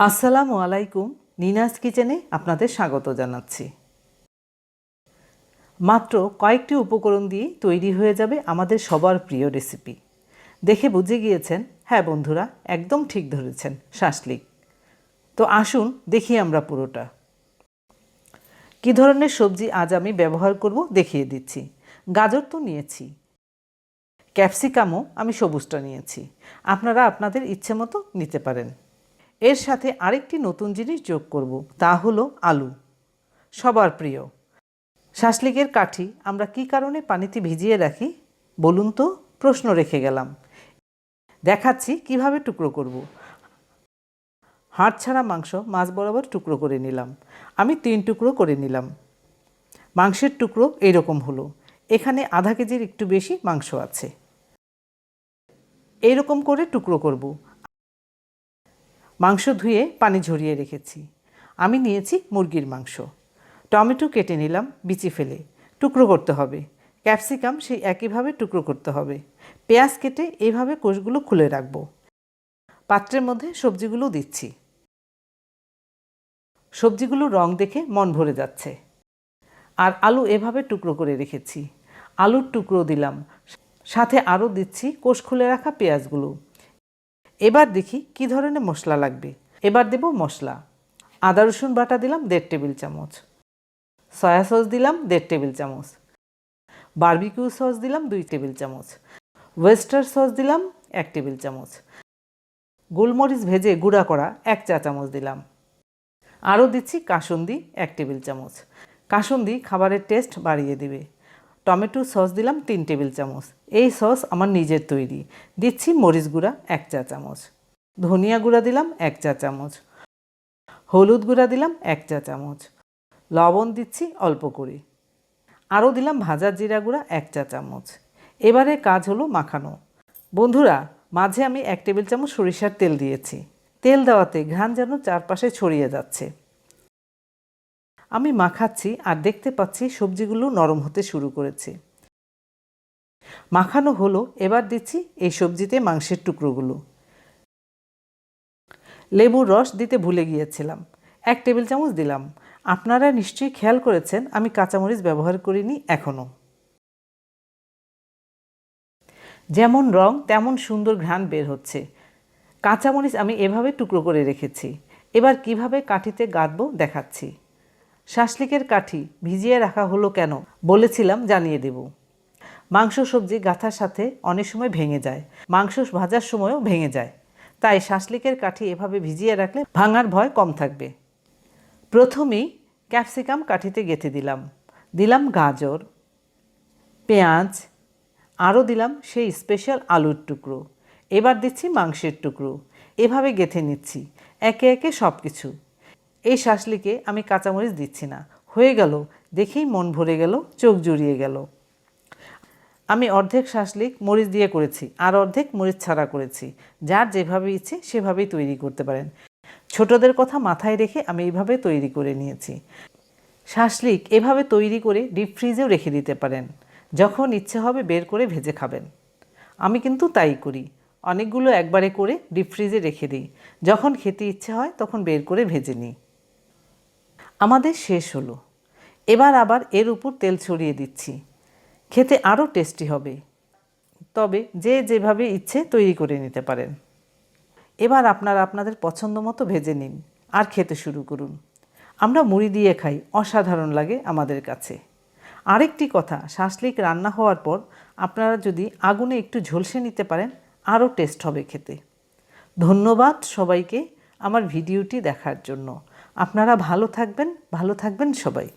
আসসালামু আলাইকুম, নিনাস কিচেনে আপনাদের স্বাগত জানাচ্ছি। মাত্র কয়েকটি উপকরণ দিয়ে তৈরি হয়ে যাবে আমাদের সবার প্রিয় রেসিপি। দেখে বুঝে গিয়েছেন? হ্যাঁ বন্ধুরা, একদম ঠিক ধরেছেন শাসলিক তো আসুন দেখি আমরা পুরোটা। কী ধরনের সবজি আজ আমি ব্যবহার করব দেখিয়ে দিচ্ছি। গাজর তো নিয়েছি। ক্যাপসিকামও আমি সবুজটা নিয়েছি। আপনারা আপনাদের ইচ্ছে মতো নিতে পারেন। এর সাথে আরেকটি নতুন জিনিস যোগ করব, তা হলো আলু। সবার প্রিয়। শাসলিকের কাঠি আমরা কি কারণে পানিতে ভিজিয়ে রাখি, বলুন তো, প্রশ্ন রেখে গেলাম। দেখাচ্ছি কীভাবে টুকরো করব। হাড় ছাড়া মাংস মাছ বরাবর টুকরো করে নিলাম। আমি তিন টুকরো করে নিলাম। মাংসের টুকরো এইরকম হলো। এখানে আধা কেজির একটু বেশি মাংস আছে। এইরকম করে টুকরো করব। মাংস ধুয়ে পানি ঝরিয়ে রেখেছি। আমি নিয়েছি মুরগির মাংস। টমেটো কেটে নিলাম, বিচি ফেলে। টুকরো করতে হবে। ক্যাপসিকাম সেই একইভাবে টুকরো করতে হবে। পেঁয়াজ কেটে এইভাবে কোষগুলো খুলে রাখব। পাত্রের মধ্যে সবজিগুলো দিচ্ছি। সবজিগুলো রং দেখে মন ভরে যাচ্ছে। আর আলু এভাবে টুকরো করে রেখেছি। আলুর টুকরো দিলাম। সাথে আরও দিচ্ছি কোষ খুলে রাখা পেঁয়াজগুলো। এবার দেখি কি ধরনের মশলা লাগবে। এবার দেব মশলা। আদা, রসুন বাটা দিলাম দেড় টেবিল চামচ। সয়া সস দিলাম দেড় টেবিল চামচ। বারবিকিউ সস দিলাম দুই টেবিল চামচ। ওয়েস্টার সস দিলাম এক টেবিল চামচ। গোলমরিচ ভেজে গুঁড়া করা এক চা চামচ দিলাম। আরও দিচ্ছি কাসুন্দি এক টেবিল চামচ। কাসুন্দি খাবারের টেস্ট বাড়িয়ে দিবে। টমেটো সস দিলাম তিন টেবিল চামচ। এই সস আমার নিজের তৈরি। দিচ্ছি মরিচ গুঁড়া এক চা চামচ। ধনিয়া গুঁড়া দিলাম এক চা চামচ। হলুদ গুঁড়া দিলাম এক চা চামচ। লবণ দিচ্ছি অল্প করে। আরও দিলাম ভাজা জিরা গুঁড়া এক চা চামচ। এবারে কাজ হলো মাখানো। বন্ধুরা, মাঝে আমি এক টেবিল চামচ সরিষার তেল দিয়েছি। তেল দেওয়াতে ঘ্রাণ যেন চারপাশে ছড়িয়ে যাচ্ছে। আমি মাখাচ্ছি আর দেখতে পাচ্ছি সবজিগুলো নরম হতে শুরু করেছে। মাখানো হলো, এবার দিচ্ছি এই সবজিতে মাংসের টুকরোগুলো। লেবুর রস দিতে ভুলে গিয়েছিলাম। এক টেবিল চামচ দিলাম। আপনারা নিশ্চয়ই খেয়াল করেছেন, আমি কাঁচামরিচ ব্যবহার করিনি এখনও যেমন রং, তেমন সুন্দর ঘ্রাণ বের হচ্ছে। কাঁচামরিচ আমি এভাবে টুকরো করে রেখেছি। এবার কীভাবে কাঠিতে গাঁথবো দেখাচ্ছি। শাসলিকের কাঠি ভিজিয়ে রাখা হলো কেন? বলেছিলাম, জানিয়ে দেব। মাংস সবজি গাঁথার সাথে অনেক সময় ভেঙে যায়। মাংস ভাজার সময়ও ভেঙে যায়। তাই শাসলিকের কাঠি এভাবে ভিজিয়ে রাখলে ভাঙার ভয় কম থাকবে। প্রথমেই ক্যাপসিকাম কাঠিতে গেঁথে দিলাম। দিলাম গাজর, পেঁয়াজ, আরও দিলাম সেই স্পেশাল আলুর টুকরো। এবার দিচ্ছি মাংসের টুকরো। এভাবে গেঁথে নিচ্ছি, একে একে সব কিছু এই শাসলিকে আমি কাঁচামরিচ দিচ্ছি না। হয়ে গেল, দেখেই মন ভরে গেল, চোখ জুড়িয়ে গেল। আমি অর্ধেক শাসলিক মরিচ দিয়ে করেছি, আর অর্ধেক মরিচ ছাড়া করেছি। যার যেভাবে ইচ্ছে, সেভাবেই তৈরি করতে পারেন। ছোটদের কথা মাথায় রেখে আমি এইভাবে তৈরি করে নিয়েছি। শাসলিক এভাবে তৈরি করে ডিপ ফ্রিজেও রেখে দিতে পারেন। যখন ইচ্ছে হবে বের করে ভেজে খাবেন। আমি কিন্তু তাই করি। অনেকগুলো একবারে করে ডিপ ফ্রিজে রেখে দিই। যখন খেতে ইচ্ছে হয়, তখন বের করে ভেজে নিই। আমাদের শেষ হলো। এবার আবার এর উপর তেল ছড়িয়ে দিচ্ছি। খেতে আরও টেস্টি হবে। তবে যে যেভাবে ইচ্ছে তৈরি করে নিতে পারেন। এবার আপনারা আপনাদের পছন্দ মতো ভেজে নিন আর খেতে শুরু করুন। আমরা মুড়ি দিয়ে খাই, অসাধারণ লাগে আমাদের কাছে। আরেকটি কথা, শাসলিক রান্না হওয়ার পর আপনারা যদি আগুনে একটু ঝলসে নিতে পারেন আরও টেস্ট হবে খেতে। ধন্যবাদ সবাইকে আমার ভিডিওটি দেখার জন্য। আপনারা ভালো থাকবেন ভালো থাকবেন সবাই।